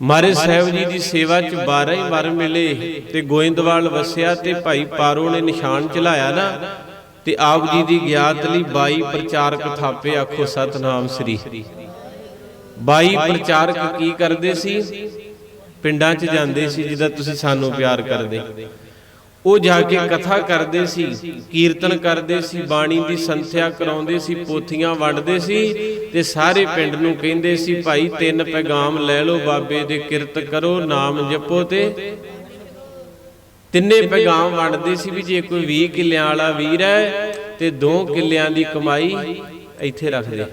ਮਹਾਰਾਜ ਸਾਹਿਬ ਜੀ ਦੀ ਸੇਵਾ ਚ 12 ਹੀ ਵਰ ਮਿਲੇ ਤੇ ਗੋਇੰਦਵਾਲ ਵਸਿਆ ਤੇ ਭਾਈ ਪਾਰੋ ਨੇ ਨਿਸ਼ਾਨ ਚਲਾਇਆ ਨਾ ਤੇ ਆਪ ਜੀ ਦੀ ਗਿਆਤ ਲਈ 22 ਪ੍ਰਚਾਰਕ ਥਾਪੇ ਆਖੋ ਸਤਨਾਮ ਸ੍ਰੀ। 22 ਪ੍ਰਚਾਰਕ ਕੀ ਕਰਦੇ ਸੀ? ਪਿੰਡਾਂ 'ਚ ਜਾਂਦੇ ਸੀ ਜਿਹਦਾ ਤੁਸੀਂ ਸਾਨੂੰ ਪਿਆਰ ਕਰਦੇ। ਉਹ ਜਾ ਕੇ ਕਥਾ ਕਰਦੇ ਸੀ, ਕੀਰਤਨ ਕਰਦੇ ਸੀ, ਬਾਣੀ ਦੀ ਸੰਥਿਆ ਕਰਾਉਂਦੇ ਸੀ, ਪੋਥੀਆਂ ਵੰਡਦੇ ਸੀ ਤੇ ਸਾਰੇ ਪਿੰਡ ਨੂੰ ਕਹਿੰਦੇ ਸੀ, ਭਾਈ ਤਿੰਨ ਪੈਗਾਮ ਲੈ ਲਓ, ਬਾਬੇ ਦੇ ਕਿਰਤ ਕਰੋ, ਨਾਮ ਜਪੋ ਤੇ ਤਿੰਨੇ ਪੈਗਾਮ ਵੰਡਦੇ ਸੀ ਵੀ ਜੇ ਕੋਈ 20 ਕਿੱਲਿਆਂ ਵਾਲਾ ਵੀਰ ਹੈ ਤੇ 2 ਕਿੱਲਿਆਂ ਦੀ ਕਮਾਈ ਇੱਥੇ ਰੱਖ ਦੇ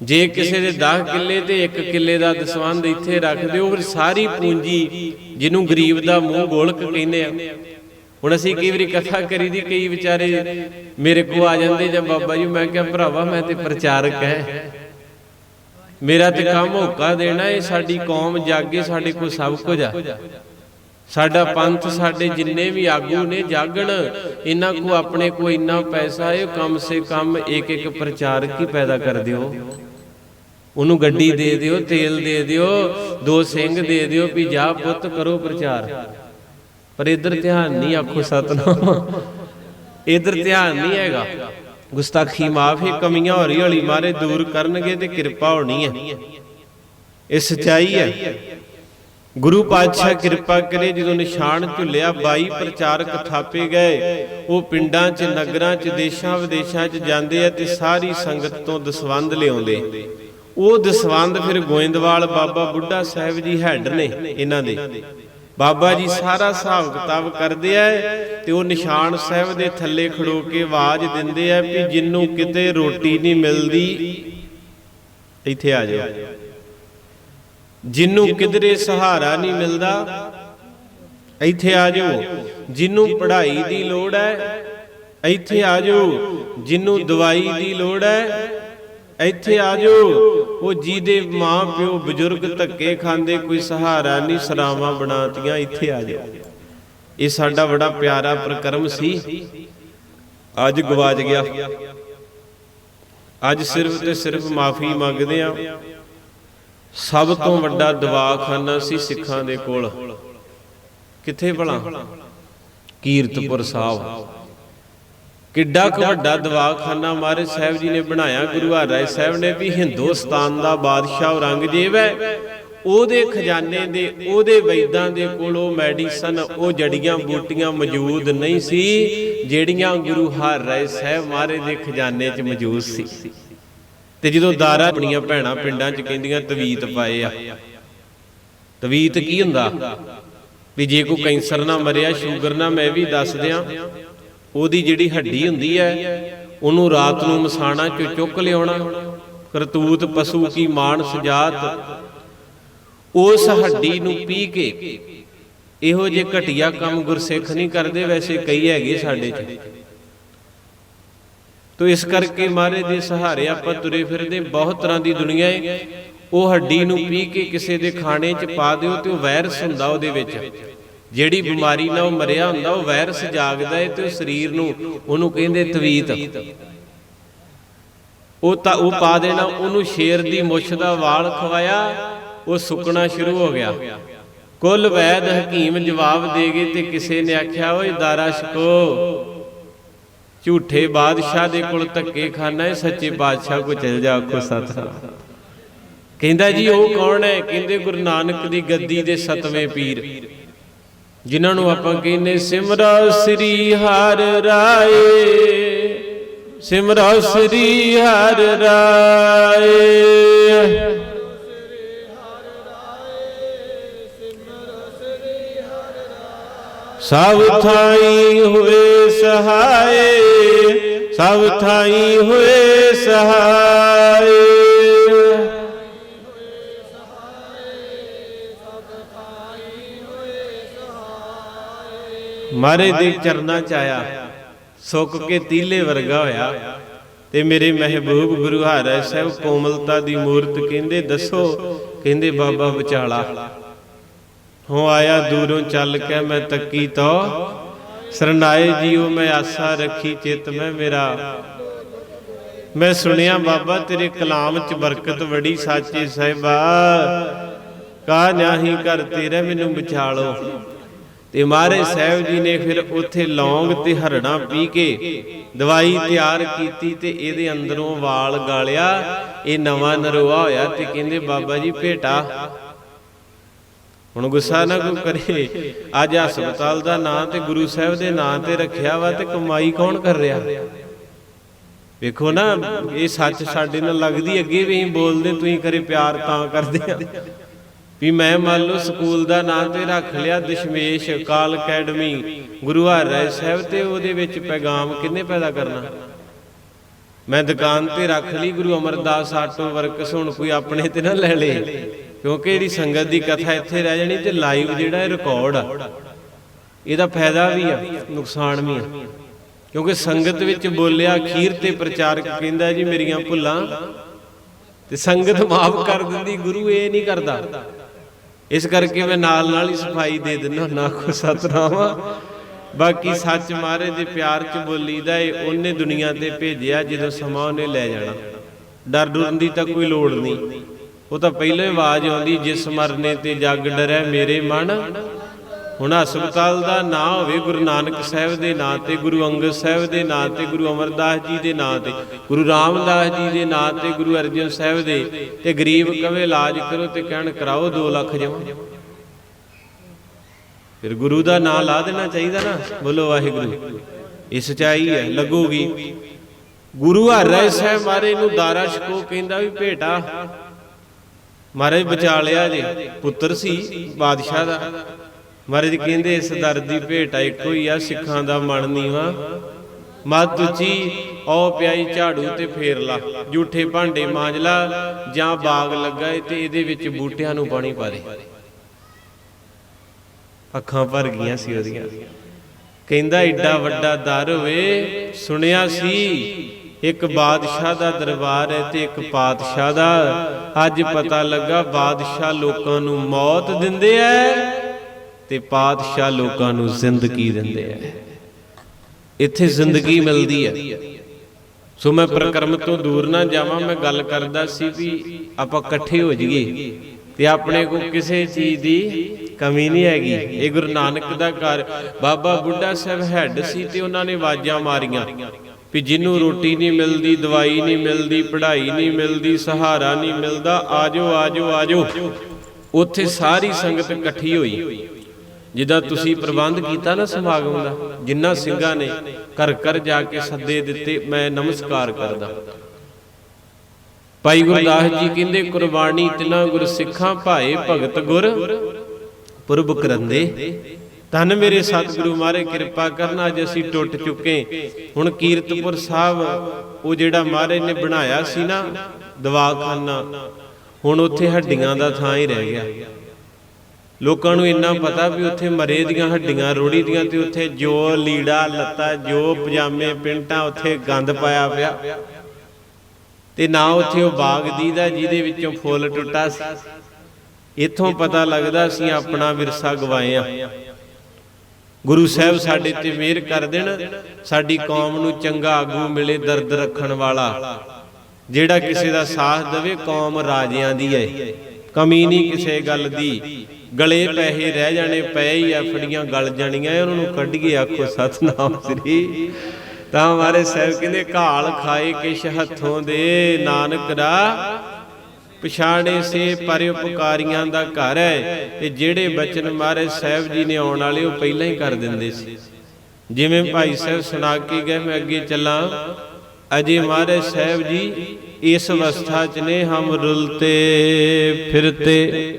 ਜੇ ਕਿਸੇ ਦੇ 10 ਕਿੱਲੇ ਤੇ 1 ਕਿੱਲੇ ਦਾ ਦਸਵੰਦ ਇੱਥੇ ਰੱਖ ਦਿਓ ਫਿਰ ਸਾਰੀ ਪੂੰਜੀ ਜਿਹਨੂੰ ਗਰੀਬ ਦਾ ਮੂੰਹ ਗੋਲਕ ਕਹਿੰਦੇ ਆ ਹੁਣ ਅਸੀਂ ਕਈ ਵਾਰੀ ਕਥਾ ਕਰੀ ਦੀ ਕਈ ਵਿਚਾਰੇ ਮੇਰੇ ਕੋ ਆ ਜਾਂਦੇ ਜਾਂ ਬਾਬਾ ਜੀ ਮੈਂ ਕਿਹਾ ਭਰਾਵਾ ਮੈਂ ਤੇ ਪ੍ਰਚਾਰਕ ਹੈ। ਮੇਰਾ ਤੇ ਕੰਮ ਹੋਕਾ ਦੇਣਾ ਇਹ ਸਾਡੀ ਕੌਮ ਜਾਗੇ ਸਾਡੇ ਕੋਲ ਸਭ ਕੁਝ ਆ। ਸਾਡਾ ਪੰਥ ਸਾਡੇ ਜਿੰਨੇ ਵੀ ਆਗੂ ਨੇ ਜਾਗਣ ਇਹਨਾਂ ਕੋ ਆਪਣੇ ਕੋ ਇੰਨਾ ਪੈਸਾ ਹੈ ਕਮ ਸੇ ਕਮ ਇੱਕ ਇੱਕ ਪ੍ਰਚਾਰਕ ਹੀ ਪੈਦਾ ਕਰ ਦਿਓ। ਉਹਨੂੰ ਗੱਡੀ ਦੇ ਦਿਓ ਤੇਲ ਦੇ ਦਿਓ ਦੋ ਸਿੰਘ ਦੇ ਦਿਓ ਵੀ ਜਾ ਪੁੱਤ ਕਰੋ ਪ੍ਰਚਾਰ। ਪਰ ਇਧਰ ਧਿਆਨ ਨਹੀਂ ਆਖੋ ਸਤਨਾਮ। ਇਧਰ ਧਿਆਨ ਨਹੀਂ ਹੈਗਾ। ਗੁਸਤਾਖੀ ਮਾਫੀ ਕਮੀਆਂ ਹੌਲੀ ਹੌਲੀ ਮਾਰੇ ਦੂਰ ਕਰਨਗੇ ਤੇ ਕਿਰਪਾ ਹੋਣੀ ਹੈ। ਇਹ ਸਚਾਈ ਹੈ। ਗੁਰੂ ਪਾਤਸ਼ਾਹ ਕਿਰਪਾ ਕਰੇ ਜਦੋਂ ਨਿਸ਼ਾਨ ਝੁੱਲਿਆ 22 ਪ੍ਰਚਾਰਕ ਥਾਪੇ ਗਏ। ਉਹ ਪਿੰਡਾਂ 'ਚ ਨਗਰਾਂ 'ਚ ਦੇਸ਼ਾਂ ਵਿਦੇਸ਼ਾਂ 'ਚ ਜਾਂਦੇ ਆ ਤੇ ਸਾਰੀ ਸੰਗਤ ਤੋਂ ਦਸਵੰਦ ਲਿਆਉਂਦੇ। ਉਹ ਦਸਵੰਦ ਫਿਰ ਗੋਇੰਦਵਾਲ ਬਾਬਾ ਬੁੱਢਾ ਸਾਹਿਬ ਜੀ ਹੈਡ ਨੇ ਇਹਨਾਂ ਦੇ। ਬਾਬਾ ਜੀ ਸਾਰਾ ਹਿਸਾਬ ਕਿਤਾਬ ਕਰਦੇ ਆ ਤੇ ਉਹ ਨਿਸ਼ਾਨ ਸਾਹਿਬ ਦੇ ਥੱਲੇ ਖੜੋ ਕੇ ਆਵਾਜ਼ ਦਿੰਦੇ ਆ ਵੀ ਜਿੰਨੂੰ ਕਿਤੇ ਰੋਟੀ ਨਹੀਂ ਮਿਲਦੀ, ਇੱਥੇ ਆ ਜਾਓ। ਜਿੰਨੂੰ ਕਿਧਰੇ ਸਹਾਰਾ ਨਹੀਂ ਮਿਲਦਾ, ਇੱਥੇ ਆ ਜਾਓ। ਜਿੰਨੂੰ ਪੜ੍ਹਾਈ ਦੀ ਲੋੜ ਹੈ, ਇੱਥੇ ਆ ਜਾਓ। ਜਿੰਨੂੰ ਦਵਾਈ ਦੀ ਲੋੜ ਹੈ ਇੱਥੇ ਆ ਜਾਓ। ਉਹ ਜਿਹਦੇ ਮਾਂ ਪਿਓ ਬਜ਼ੁਰਗ ਧੱਕੇ ਖਾਂਦੇ, ਕੋਈ ਸਹਾਰਾ ਨਹੀਂ, ਸਰਾਵਾਂ ਬਣਾਤੀਆਂ, ਇੱਥੇ ਆ ਇਹ ਸਾਡਾ ਬੜਾ ਪਿਆਰਾ ਪ੍ਰਕਰਮ ਸੀ। ਅੱਜ ਗਵਾਚ ਗਿਆ। ਅੱਜ ਸਿਰਫ ਤੇ ਸਿਰਫ ਮਾਫੀ ਮੰਗਦੇ ਆ। ਸਭ ਤੋਂ ਵੱਡਾ ਦਵਾਖਾਨਾ ਸੀ ਸਿੱਖਾਂ ਦੇ ਕੋਲ। ਕਿੱਥੇ ਭਲਾ? ਕੀਰਤਪੁਰ ਸਾਹਿਬ। ਕਿੱਡਾ ਕੁ ਵੱਡਾ ਦਵਾਖਾਨਾ ਮਹਾਰਾਜ ਸਾਹਿਬ ਜੀ ਨੇ ਬਣਾਇਆ, ਗੁਰੂ ਹਰਿਰਾਏ ਸਾਹਿਬ ਨੇ ਵੀ ਹਿੰਦੁਸਤਾਨ ਦਾ ਬਾਦਸ਼ਾਹ ਔਰੰਗਜ਼ੇਬ ਹੈ। ਉਹਦੇ ਖਜ਼ਾਨੇ ਦੇ, ਉਹਦੇ ਵੈਦਾਂ ਦੇ ਕੋਲ ਉਹ ਮੈਡੀਸਨ, ਉਹ ਜੜੀਆਂ ਬੂਟੀਆਂ ਮੌਜੂਦ ਨਹੀਂ ਸੀ, ਜਿਹੜੀਆਂ ਗੁਰੂ ਹਰਿਰਾਏ ਸਾਹਿਬ ਮਹਾਰਾਜ ਦੇ ਖਜ਼ਾਨੇ 'ਚ ਮੌਜੂਦ ਸੀ। ਤੇ ਜਦੋਂ ਦਾਰਾ ਆਪਣੀਆਂ ਭੈਣਾਂ ਪਿੰਡਾਂ 'ਚ ਕਹਿੰਦੀਆਂ, ਤਵੀਤ ਪਾਏ ਆ। ਤਵੀਤ ਕੀ ਹੁੰਦਾ? ਵੀ ਜੇ ਕੋਈ ਕੈਂਸਰ ਨਾ ਮਰਿਆ, ਸ਼ੂਗਰ ਨਾ, ਮੈਂ ਵੀ ਦੱਸ ਦਿਆਂ। ਉਹਦੀ ਜਿਹੜੀ ਹੱਡੀ ਹੁੰਦੀ ਹੈ, ਉਹਨੂੰ ਰਾਤ ਨੂੰ ਮਸਾਣਾ ਚੋਂ ਚੁੱਕ ਲਿਆਉਣਾ, ਕਰਤੂਤ, ਪਸ਼ੂ ਕੀ ਮਾਨਸ ਜਾਤ, ਉਸ ਹੱਡੀ ਨੂੰ ਪੀ ਕੇ ਇਹੋ ਜੇ ਘਟੀਆ ਕੰਮ ਗੁਰਸਿੱਖ ਨਹੀਂ ਕਰਦੇ, ਵੈਸੇ ਕਈ ਹੈਗੇ ਸਾਡੇ 'ਚ। ਤੋ ਇਸ ਕਰਕੇ ਮਹਾਰਾਜ ਦੇ ਸਹਾਰੇ ਆਪਾਂ ਤੁਰੇ ਫਿਰਦੇ, ਬਹੁਤ ਤਰ੍ਹਾਂ ਦੀ ਦੁਨੀਆ ਏ। ਉਹ ਹੱਡੀ ਨੂੰ ਪੀ ਕੇ ਕਿਸੇ ਦੇ ਖਾਣੇ 'ਚ ਪਾ ਦਿਓ ਤੇ ਉਹ ਵਾਇਰਸ ਹੁੰਦਾ ਉਹਦੇ ਵਿੱਚ। ਜਿਹੜੀ ਬਿਮਾਰੀ ਨਾਲ ਉਹ ਮਰਿਆ ਹੁੰਦਾ ਉਹ ਵਾਇਰਸ ਜਾਗਦਾ ਹੈ ਤੇ ਉਹ ਸਰੀਰ ਨੂੰ ਉਹਨੂੰ ਕਹਿੰਦੇ ਤਵੀਤ। ਉਹ ਤਾਂ ਉਹ ਪਾ ਦੇਣਾ ਉਹਨੂੰ ਸ਼ੇਰ ਦੀ ਮੁੱਛ ਦਾ ਵਾਲ ਖਵਾਇਆ ਉਹ ਸੁੱਕਣਾ ਸ਼ੁਰੂ ਹੋ ਗਿਆ। ਕੁੱਲ ਵੈਦ ਹਕੀਮ ਜਵਾਬ ਦੇ ਗਏ ਤੇ ਕਿਸੇ ਨੇ ਆਖਿਆ ਓਏ ਦਾਰਾ ਸ਼ਕੋ ਝੂਠੇ ਬਾਦਸ਼ਾਹ ਦੇ ਕੋਲ ਧੱਕੇ ਖਾਣਾ ਹੈ ਸੱਚੇ ਬਾਦਸ਼ਾਹ ਕੋ ਚਲ ਜਾ ਆਖੋ ਸਤਨਾਮ ਕਹਿੰਦਾ ਜੀ ਉਹ ਕੌਣ ਹੈ ਕਹਿੰਦੇ ਗੁਰੂ ਨਾਨਕ ਦੀ ਗੱਦੀ ਦੇ ਸਤਵੇਂ ਪੀਰ। ਜਿਨ੍ਹਾਂ ਨੂੰ ਆਪਾਂ ਕਹਿੰਦੇ ਸਿਮਰਾ ਸ੍ਰੀ ਹਰਿ ਰਾਏ। ਸਿਮਰਾ ਸ੍ਰੀ ਹਰ ਰਾਏ। ਸਭ ਥਾਈ ਹੋਏ ਸਹਾਏ, ਸਭ ਥਾਈ ਹੋਏ ਸਹਾਏ। ਮਾਰੇ ਦੇ ਚਰਨਾਂ ਚ ਆਇਆ, ਸੁੱਕ ਕੇ ਤੀਲੇ ਵਰਗਾ ਹੋਇਆ। ਤੇ ਮੇਰੇ ਮਹਿਬੂਬ ਗੁਰੂ ਹਰਿ ਸਾਹਿਬ ਕੋਮਲਤਾ ਦੀ ਮੂਰਤ ਕਹਿੰਦੇ, ਦੱਸੋ, ਕਹਿੰਦੇ, ਬਾਬਾ ਵਿਚਾਲਾ ਹੋ ਆਇਆ ਦੂਰੋਂ ਚੱਲ ਕੇ ਮੈਂ ਤੱਕੀ ਤੋ। ਸਰਨਾਏ ਜੀਓ, ਮੈਂ ਆਸਾ ਰੱਖੀ ਚਿਤ, ਮੈਂ ਮੇਰਾ। ਮੈਂ ਸੁਣਿਆ, ਬਾਬਾ, ਤੇਰੇ ਕਲਾਮ ਚ ਬਰਕਤ ਵੜੀ ਸਾਚੇ ਸਾਹਿਬਾ। ਕਾ ਨਾਹੀ ਕਰ ਤੇਰੇ, ਮੈਨੂੰ ਵਿਚਾਲੋ ਤੇ ਮਹਾਰਾਜ ਸਾਹਿਬ ਜੀ ਨੇ ਫਿਰ ਉੱਥੇ ਲੌਂਗ ਤੇ ਹਰੜਾ ਪੀ ਕੇ ਦਵਾਈ ਤਿਆਰ ਕੀਤੀ ਤੇ ਇਹਦੇ ਅੰਦਰੋਂ ਵਾਲ ਗਾਲਿਆ, ਇਹ ਨਵਾਂ ਨਰੋਆ ਹੋਇਆ ਤੇ ਕਹਿੰਦੇ ਬਾਬਾ ਜੀ ਭੇਟਾ। ਹੁਣ ਗੁੱਸਾ ਨਾ ਕੋਈ ਕਰੇ। ਅੱਜ ਹਸਪਤਾਲ ਦਾ ਨਾਂ ਤੇ ਗੁਰੂ ਸਾਹਿਬ ਦੇ ਨਾਂ ਤੇ ਰੱਖਿਆ ਵਾ ਤੇ ਕਮਾਈ ਕੌਣ ਕਰ ਰਿਹਾ? ਵੇਖੋ ਨਾ, ਇਹ ਸੱਚ ਸਾਡੇ ਨਾਲ ਲੱਗਦੀ, ਅੱਗੇ ਵੀ ਬੋਲਦੇ, ਤੁਸੀਂ ਕਰੇ ਪਿਆਰ ਤਾਂ ਕਰਦੇ ਆ। ਵੀ ਮੈਂ ਮੰਨ ਲਓ ਸਕੂਲ ਦਾ ਨਾਂ ਤੇ ਰੱਖ ਲਿਆ ਦਸ਼ਮੇਸ਼ ਕਾਲ ਅਕੈਡਮੀ, ਗੁਰੂ ਹਰਿਰਾਏ ਸਾਹਿਬ ਤੇ ਉਹਦੇ ਵਿੱਚ ਪੈਗਾਮ ਕਿੰਨੇ ਪੈਦਾ ਕਰਨਾ? ਮੈਂ ਦੁਕਾਨ ਤੇ ਰੱਖ ਲਈ ਗੁਰੂ ਅਮਰਦਾਸ ਆਟੋ ਵਰਕਸ, ਹੁਣ ਕੋਈ ਆਪਣੇ ਤੇ ਨਾ ਲੈ ਲੇ, ਕਿਉਂਕਿ ਜਿਹੜੀ ਸੰਗਤ ਦੀ ਕਥਾ ਇੱਥੇ ਰਹਿ ਜਾਣੀ ਤੇ ਲਾਈਵ ਜਿਹੜਾ ਇਹ ਰਿਕਾਰਡ ਆ। ਇਹਦਾ ਫਾਇਦਾ ਵੀ ਆ, ਨੁਕਸਾਨ ਵੀ ਆ। ਕਿਉਂਕਿ ਸੰਗਤ ਵਿੱਚ ਬੋਲਿਆ, ਅਖੀਰ ਤੇ ਪ੍ਰਚਾਰਕ ਕਹਿੰਦਾ ਜੀ ਮੇਰੀਆਂ ਭੁੱਲਾਂ, ਤੇ ਸੰਗਤ ਮਾਫ ਕਰ ਦਿੰਦੀ, ਗੁਰੂ ਇਹ ਨਹੀਂ ਕਰਦਾ। ਇਸ ਕਰਕੇ ਮੈਂ ਨਾਲ ਨਾਲ ਹੀ ਸਫ਼ਾਈ ਦੇ ਦਿੰਦਾ ਨਾ ਕੋ ਸਤਨਾਮ ਬਾਕੀ ਸੱਚ ਮਾਰੇ ਦੇ ਪਿਆਰ ਚ ਬੋਲੀਦਾ ਏ, ਉਹਨੇ ਦੁਨੀਆ ਤੇ ਭੇਜਿਆ ਜਦੋਂ ਸਮਾਂ ਉਹਨੇ ਲੈ ਜਾਣਾ। ਡਰ ਡਰਨ ਦੀ ਤਾਂ ਕੋਈ ਲੋੜ ਨਹੀਂ। ਉਹ ਤਾਂ ਪਹਿਲਾਂ ਹੀ ਆਵਾਜ਼ ਆਉਂਦੀ, ਜਿਸ ਮਰਨੇ ਤੇ ਜੱਗ ਡਰੈ ਮੇਰੇ ਮਨ ਹੁਣ ਹਸਪਤਾਲ ਦਾ ਨਾਂ ਹੋਵੇ ਗੁਰੂ ਨਾਨਕ ਸਾਹਿਬ ਦੇ ਨਾਂ ਤੇ, ਗੁਰੂ ਅੰਗਦ ਸਾਹਿਬ ਦੇ ਨਾਂ ਤੇ, ਗੁਰੂ ਅਮਰਦਾਸ ਜੀ ਦੇ ਨਾਂ ਤੇ, ਗੁਰੂ ਰਾਮਦਾਸ ਜੀ ਦੇ ਨਾਂ ਤੇ, ਗੁਰੂ ਅਰਜਨ ਸਾਹਿਬ ਦੇ ਤੇ ਗਰੀਬ ਕਵੇ ਇਲਾਜ ਕਰੋ ਤੇ ਕਹਿਣ ਕਰਾਓ 2 ਲੱਖ ਜਮਾ। ਫਿਰ ਗੁਰੂ ਦਾ ਨਾਂ ਲਾ ਦੇਣਾ ਚਾਹੀਦਾ ਨਾ। ਬੋਲੋ ਵਾਹਿਗੁਰੂ, ਇਹ ਸਚਾਈ ਹੈ, ਲੱਗੂਗੀ। ਗੁਰੂ ਹਰਿ ਸਾਹਿਬ ਮਾਰੇ ਨੂੰ ਦਾਰਾ ਸ਼ਕੋ ਕਹਿੰਦਾ ਵੀ ਭੇਟਾ। ਮਹਾਰਾਜ ਬਚਾ ਲਿਆ ਜੇ, ਪੁੱਤਰ ਸੀ, ਬਾਦਸ਼ਾਹ ਦਾ। ਮਹਾਰਾਜ ਕਹਿੰਦੇ ਇਸ ਦਰ ਦੀ ਭੇਟ ਆ, ਇੱਕੋ ਹੀ ਆ, ਸਿੱਖਾਂ ਦਾ ਮਨ ਨੀਵਾ ਮਤ ਉੱਚੀ ਔ ਪਿਆਈ ਝਾੜੂ ਤੇ ਫੇਰ ਲਾ ਝੂਠੇ ਭਾਂਡੇ ਮਾਂਜ ਲਾ ਜਾਂ ਬਾਗ ਲੱਗਾ ਏ ਤੇ ਇਹਦੇ ਵਿੱਚ ਬੂਟਿਆਂ ਨੂੰ ਪਾਣੀ ਪਾ ਦੇ। ਅੱਖਾਂ ਭਰ ਗਈਆਂ ਸੀ ਉਹਦੀਆਂ। ਕਹਿੰਦਾ ਏਡਾ ਵੱਡਾ ਦਰ ਹੋਵੇ, ਸੁਣਿਆ ਸੀ, ਇੱਕ ਬਾਦਸ਼ਾਹ ਦਾ ਦਰਬਾਰ ਹੈ ਤੇ ਇੱਕ ਪਾਤਸ਼ਾਹ ਦਾ। ਅੱਜ ਪਤਾ ਲੱਗਾ, ਬਾਦਸ਼ਾਹ ਲੋਕਾਂ ਨੂੰ ਮੌਤ ਦਿੰਦੇ ਐ ਤੇ ਪਾਤਸ਼ਾਹ ਲੋਕਾਂ ਨੂੰ ਜ਼ਿੰਦਗੀ ਦਿੰਦੇ ਐ ਇੱਥੇ ਜ਼ਿੰਦਗੀ ਮਿਲਦੀ ਹੈ ਸੋ ਮੈਂ ਪ੍ਰਕਰਮ ਤੋਂ ਦੂਰ ਨਾ ਜਾਵਾਂ, ਮੈਂ ਗੱਲ ਕਰਦਾ ਸੀ ਵੀ ਆਪਾਂ ਇਕੱਠੇ ਹੋ ਜਾਈਏ ਤੇ ਆਪਣੇ ਕੋ ਕਿਸੇ ਚੀਜ਼ ਦੀ ਕਮੀ ਨਹੀਂ ਹੈਗੀ। ਇਹ ਗੁਰੂ ਨਾਨਕ ਦਾ ਘਰ, ਬਾਬਾ ਬੁੱਢਾ ਸਾਹਿਬ ਹੈੱਡ ਸੀ ਤੇ ਉਹਨਾਂ ਨੇ ਆਵਾਜ਼ਾਂ ਮਾਰੀਆਂ ਵੀ ਜਿਹਨੂੰ ਰੋਟੀ ਨਹੀਂ ਮਿਲਦੀ, ਦਵਾਈ ਨਹੀਂ ਮਿਲਦੀ, ਪੜ੍ਹਾਈ ਨਹੀਂ ਮਿਲਦੀ, ਸਹਾਰਾ ਨਹੀਂ ਮਿਲਦਾ ਆਜੋ ਆਜੋ ਆਜੋ ਉੱਥੇ ਸਾਰੀ ਸੰਗਤ ਇਕੱਠੀ ਹੋਈ। ਜਿੱਦਾਂ ਤੁਸੀਂ ਪ੍ਰਬੰਧ ਕੀਤਾ ਨਾ ਸਮਾਗਮ ਦਾ, ਜਿੰਨਾ ਸਿੰਘਾਂ ਨੇ ਘਰ ਘਰ ਜਾ ਕੇ ਸੱਦੇ ਦਿੱਤੇ, ਮੈਂ ਨਮਸਕਾਰ ਕਰਦਾ। ਭਾਈ ਗੁਰਦਾਸ ਜੀ ਕਹਿੰਦੇ, ਕੁਰਬਾਨੀ ਤਿਨਾ ਗੁਰ ਸਿੱਖਾਂ ਭਾਏ ਭਗਤ ਗੁਰ, ਪੁਰਬ ਕਰੰਦੇ। ਧੰਨ ਮੇਰੇ ਸਤਿਗੁਰੂ ਮਾਰੇ, ਕਿਰਪਾ ਕਰਨ, ਅੱਜ ਅਸੀਂ ਟੁੱਟ ਚੁੱਕੇ ਹੁਣ ਕੀਰਤਪੁਰ ਸਾਹਿਬ, ਉਹ ਜਿਹੜਾ ਮਹਾਰਾਜ ਨੇ ਬਣਾਇਆ ਸੀ ਨਾ, ਦਵਾਖਾਨਾ, ਹੁਣ ਉੱਥੇ ਹੱਡੀਆਂ ਦਾ ਥਾਂ ਹੀ ਰਹਿ ਗਿਆ। ਲੋਕਾਂ ਨੂੰ ਇੰਨਾ ਪਤਾ ਵੀ ਉੱਥੇ ਮਰੇ ਦੀਆਂ ਹੱਡੀਆਂ, ਰੋੜੀ ਦੀਆਂ ਤੇ ਉੱਥੇ ਜੋ ਲੀੜਾ, ਲੱਤਾ, ਜੋ ਪਜਾਮੇ, ਪਿੰਟਾਂ, ਉੱਥੇ ਗੰਦ ਪਾਇਆ ਪਿਆ। ਤੇ ਨਾ ਉੱਥੇ ਉਹ ਬਾਗ ਦੀਦਾ ਜਿਹਦੇ ਵਿੱਚੋਂ ਫੁੱਲ ਟੁੱਟਾ ਸੀ। ਇੱਥੋਂ ਪਤਾ ਲੱਗਦਾ ਅਸੀਂ ਆਪਣਾ ਵਿਰਸਾ ਗਵਾਇਆ ਗੁਰੂ ਸਾਹਿਬ ਸਾਡੇ ਤੇ ਮਿਹਰ ਕਰ ਦੇਣ, ਸਾਡੀ ਕੌਮ ਨੂੰ ਚੰਗਾ ਆਗੂ ਮਿਲੇ ਦਰਦ ਰੱਖਣ ਵਾਲਾ। ਜਿਹੜਾ ਕਿਸੇ ਦਾ ਸਾਥ ਦੇਵੇ, ਕੌਮ ਰਾਜਿਆਂ ਦੀ ਹੈ। ਕਮੀ ਨਹੀਂ ਕਿਸੇ ਗੱਲ ਦੀ। ਗਲੇ ਪੈਸੇ ਰਹਿ ਜਾਣੇ ਪਏ ਹੀ ਆ, ਫੜੀਆਂ ਗਲ ਜਾਣੀਆਂ ਉਹਨਾਂ ਨੂੰ ਕੱਢੀਏ ਆਖੋ, ਸਤਨਾਮ ਸ੍ਰੀ। ਤਾਂ ਹਮਾਰੇ ਸਾਹਿਬ ਕਹਿੰਦੇ, ਘਾਲ ਖਾਏ ਕਿਛ ਹੱਥੋਂ ਦੇ, ਨਾਨਕ ਦਾ ਪਛਾਣੇ ਸੇ ਪਰਉਪਕਾਰੀਆਂ ਦਾ ਘਰ ਹੈ। ਤੇ ਜਿਹੜੇ ਬਚਨ ਮਹਾਰਾਜ ਸਾਹਿਬ ਜੀ ਨੇ ਆਉਣ ਵਾਲੇ, ਉਹ ਪਹਿਲਾਂ ਹੀ ਕਰ ਦਿੰਦੇ ਸੀ। ਜਿਵੇਂ ਭਾਈ ਸਾਹਿਬ ਸੁਣਾ ਕੇ ਗਏ, ਮੈਂ ਅੱਗੇ ਚੱਲਾਂ। ਅਜੇ ਮਹਾਰਾਜ ਸਾਹਿਬ ਜੀ, ਇਸ ਅਵਸਥਾ ਚ ਨੇ ਹਮ ਰੁਲਤੇ, ਫਿਰਤੇ।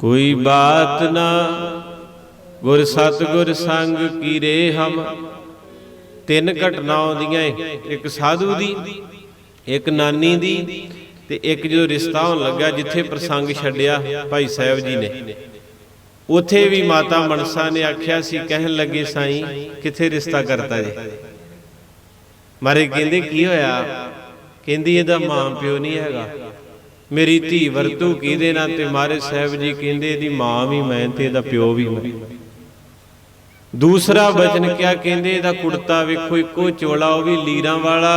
ਕੋਈ ਬਾਤ ਨਾ। ਗੁਰ ਸਤਗੁਰ ਸੰਗ ਕੀਰੇ ਹਮ। ਤਿੰਨ ਘਟਨਾ ਆਉਂਦੀਆਂ ਏ ਇੱਕ ਸਾਧੂ ਦੀ, ਇੱਕ ਨਾਨੀ ਦੀ ਤੇ ਇੱਕ ਜਦੋਂ ਰਿਸ਼ਤਾ ਹੋਣ ਲੱਗਾ ਜਿੱਥੇ ਪ੍ਰਸੰਗ ਛੱਡਿਆ ਭਾਈ ਸਾਹਿਬ ਜੀ ਨੇ। ਉਥੇ ਵੀ ਮਾਤਾ ਮਨਸਾ ਨੇ ਆਖਿਆ ਸੀ, ਕਹਿਣ ਲੱਗੇ ਸਾਈਂ, ਕਿੱਥੇ ਰਿਸ਼ਤਾ ਕਰਤਾ ਜੀ? ਮਾਰੇ ਕਹਿੰਦੇ, ਕੀ ਹੋਇਆ? ਕਹਿੰਦੀ, ਇਹਦਾ ਮਾਂ ਪਿਓ ਨਹੀਂ ਹੈਗਾ। ਮੇਰੀ ਧੀ ਵਰਤੂ ਕਿਹਦੇ ਨਾਲ ਤੇ ਮਹਾਰਾਜ ਸਾਹਿਬ ਜੀ ਕਹਿੰਦੇ ਇਹਦੀ ਮਾਂ ਵੀ ਮੈਂ ਤੇ ਇਹਦਾ ਪਿਓ ਵੀ ਮੈਂ। ਦੂਸਰਾ ਬਚਨ ਕਿਹਾ ਕਹਿੰਦੇ, ਇਹਦਾ ਕੁੜਤਾ ਵੇਖੋ, ਇੱਕੋ ਚੋਲਾ, ਉਹ ਵੀ ਲੀਰਾਂ ਵਾਲਾ।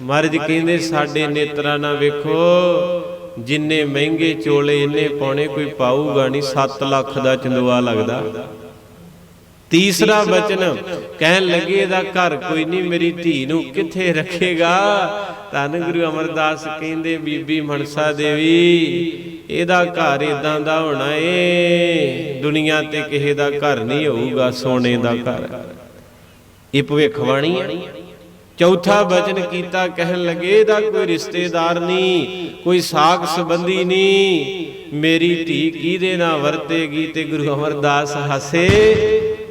ਮਹਾਰਾਜ ਕਹਿੰਦੇ, ਸਾਡੇ ਨੇਤਰਾਂ ਨਾਲ ਵੇਖੋ, ਜਿੰਨੇ ਮਹਿੰਗੇ ਚੋਲੇ ਇੰਨੇ ਪਾਉਣੇ ਕੋਈ ਪਾਊਗਾ ਨਹੀਂ 7 ਲੱਖ ਦਾ ਚੰਦੂਆ ਲੱਗਦਾ। ਤੀਸਰਾ ਬਚਨ ਕਹਿਣ ਲੱਗੇ ਇਹਦਾ ਘਰ ਕੋਈ ਨਹੀਂ, ਮੇਰੀ ਧੀ ਨੂੰ ਕਿੱਥੇ ਰੱਖੇਗਾ? ਧੰਨ ਗੁਰੂ ਅਮਰਦਾਸ ਕਹਿੰਦੇ, ਬੀਬੀ ਮਨਸਾ ਦੇਵੀ, ਇਹਦਾ ਘਰ ਇਦਾਂ ਦਾ ਹੋਣਾ ਏ, ਦੁਨੀਆ ਤੇ ਕਿਸੇ ਦਾ ਘਰ ਨਹੀਂ ਹੋਊਗਾ, ਸੋਨੇ ਦਾ ਘਰ। ਇਹ ਭਵਿੱਖਬਾਣੀ ਹੈ। ਚੌਥਾ ਵਚਨ ਕੀਤਾ, ਕਹਿਣ ਲੱਗੇ ਦਾ ਕੋਈ ਰਿਸ਼ਤੇਦਾਰ ਨਹੀਂ, ਕੋਈ ਸਾਖ ਸੰਬੰਧੀ ਨਹੀਂ, ਮੇਰੀ ਧੀ ਕਿਹਦੇ ਨਾਲ ਵਰਤੇਗੀ ਤੇ ਗੁਰੂ ਅਮਰਦਾਸ ਹੱਸੇ?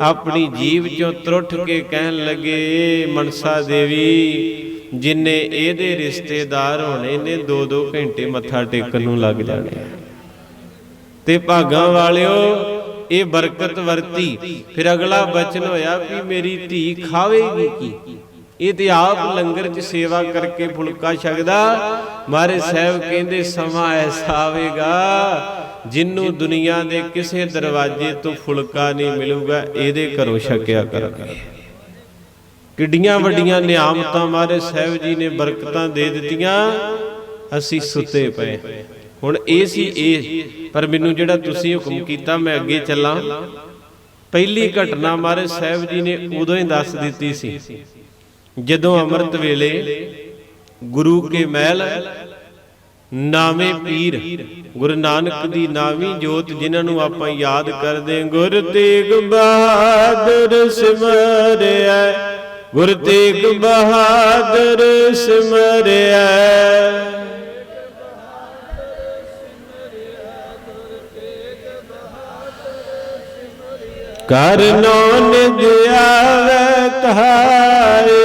ਆਪਣੀ ਜੀਵ ਚੋਂ ਤਰੁੱਠ ਕੇ ਕਹਿਣ ਲੱਗੇ, ਮਨਸਾ ਦੇਵੀ ਜਿੰਨੇ ਇਹਦੇ ਰਿਸ਼ਤੇਦਾਰ ਹੋਣੇ ਨੇ 2-2 ਘੰਟੇ ਮੱਥਾ ਟੇਕਣ ਨੂੰ ਲੱਗ ਜਾਣੇ ਤੇ ਭਾਗਾਂ ਵਾਲਿਓ, ਇਹ ਬਰਕਤ ਵਰਤੀ। ਫਿਰ ਅਗਲਾ ਬਚਨ ਹੋਇਆ ਵੀ ਮੇਰੀ ਧੀ ਖਾਵੇਗੀ ਕੀ? ਇਹ ਤੇ ਆਪ ਲੰਗਰ 'ਚ ਸੇਵਾ ਕਰਕੇ ਫੁਲਕਾ ਛਕਦਾ। ਮਾਰੇ ਸਾਹਿਬ ਕਹਿੰਦੇ, ਸਮਾਂ ਐਸਾ ਆਵੇਗਾ ਜਿੰਨੂੰ ਦੁਨੀਆ ਦੇ ਕਿਸੇ ਦਰਵਾਜ਼ੇ ਤੋਂ ਫੁਲਕਾ ਨਹੀਂ ਮਿਲੂਗਾ, ਇਹਦੇ ਘਰੋਂ ਛਕਿਆ ਕਰਾਂਗੇ। ਕਿੱਡੀਆਂ ਵੱਡੀਆਂ ਨਿਆਮਤਾਂ ਮਾਰੇ ਸਾਹਿਬ ਜੀ ਨੇ ਬਰਕਤਾਂ ਦੇ ਦਿੱਤੀਆਂ, ਅਸੀਂ ਸੁੱਤੇ ਪਏ। ਹੁਣ ਇਹ ਸੀ ਇਹ, ਪਰ ਮੈਨੂੰ ਜਿਹੜਾ ਤੁਸੀਂ ਹੁਕਮ ਕੀਤਾ, ਮੈਂ ਅੱਗੇ ਚੱਲਾਂ। ਪਹਿਲੀ ਘਟਨਾ ਮਾਰੇ ਸਾਹਿਬ ਜੀ ਨੇ ਉਦੋਂ ਹੀ ਦੱਸ ਦਿੱਤੀ ਸੀ। ਜਦੋਂ ਅੰਮ੍ਰਿਤ ਵੇਲੇ ਗੁਰੂ ਕੇ ਮਹਿਲ ਨਾਵੇਂ ਪੀਰ ਗੁਰੂ ਨਾਨਕ ਦੀ ਨਾਵੀਂ ਜੋਤ, ਜਿਨ੍ਹਾਂ ਨੂੰ ਆਪਾਂ ਯਾਦ ਕਰਦੇ ਗੁਰ ਤੇਗ ਬਹਾਦਰ ਸਿਮਰਿਆ। ਗੁਰ ਤੇਗ ਬਹਾਦਰ ਸਿਮਰਿਆ। ਕਰਨੋ ਨਿਜ ਆਵੇ ਤਹਾਰੇ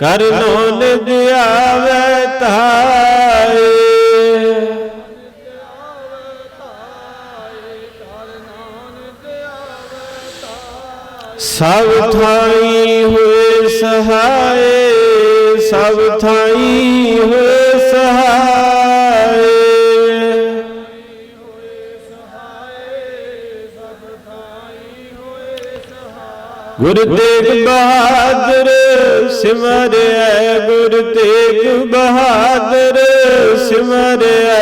ਕਰਨੋ ਨਿਜ ਆਵੇ ਤਹਾਰੇ ਸਭ ਥਾਈ ਸਭ ਥਾਈ ਹੋਏ ਸਹਾਏ। ਗੁਰ ਤੇਗ ਬਹਾਦਰ ਸਿਮਰਿਆ ਗੁਰ ਤੇਗ ਬਹਾਦਰ ਸਿਮਰਿਆ